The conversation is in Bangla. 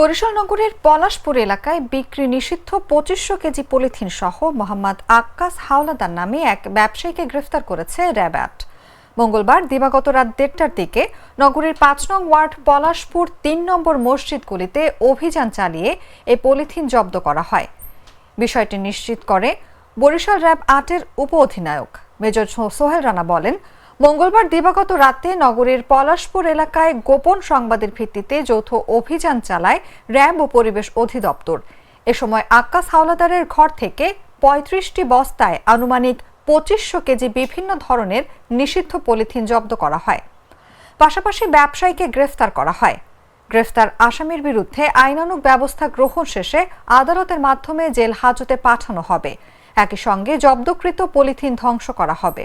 বরিশাল নগরের পলাশপুর এলাকায় বিক্রি নিষিদ্ধ পঁচিশশো কেজি পলিথিন সহ মোহাম্মদ আক্কাস হাওলাদার নামে এক ব্যবসায়ীকে গ্রেফতার করেছে র্যাব মঙ্গলবার, দিবাগত রাত দেড়টার দিকে নগরীর পাঁচ নং ওয়ার্ড পলাশপুর তিন নম্বর মসজিদ গলিতে অভিযান চালিয়ে এই পলিথিন জব্দ করা হয়। বিষয়টি নিশ্চিত করে বরিশাল র্যাব আটের উপ অধিনায়ক মেজর সোহেল রানা বলেন মঙ্গলবার দিবাগত রাতে নগরের পলাশপুর এলাকায় গোপন সংবাদের ভিত্তিতে যৌথ অভিযান চালায় র্যাব ও পরিবেশ অধিদপ্তর। এ সময় আক্কাস হাওলাদারের ঘর থেকে পঁয়ত্রিশটি বস্তায় আনুমানিক পঁচিশশো কেজি বিভিন্ন ধরনের নিষিদ্ধ পলিথিন জব্দ করা হয়। পাশাপাশি ব্যবসায়ীকে গ্রেফতার করা হয়। গ্রেফতার আসামির বিরুদ্ধে আইনানুগ ব্যবস্থা গ্রহণ শেষে আদালতের মাধ্যমে জেল হাজতে পাঠানো হবে। একই সঙ্গে জব্দকৃত পলিথিন ধ্বংস করা হবে।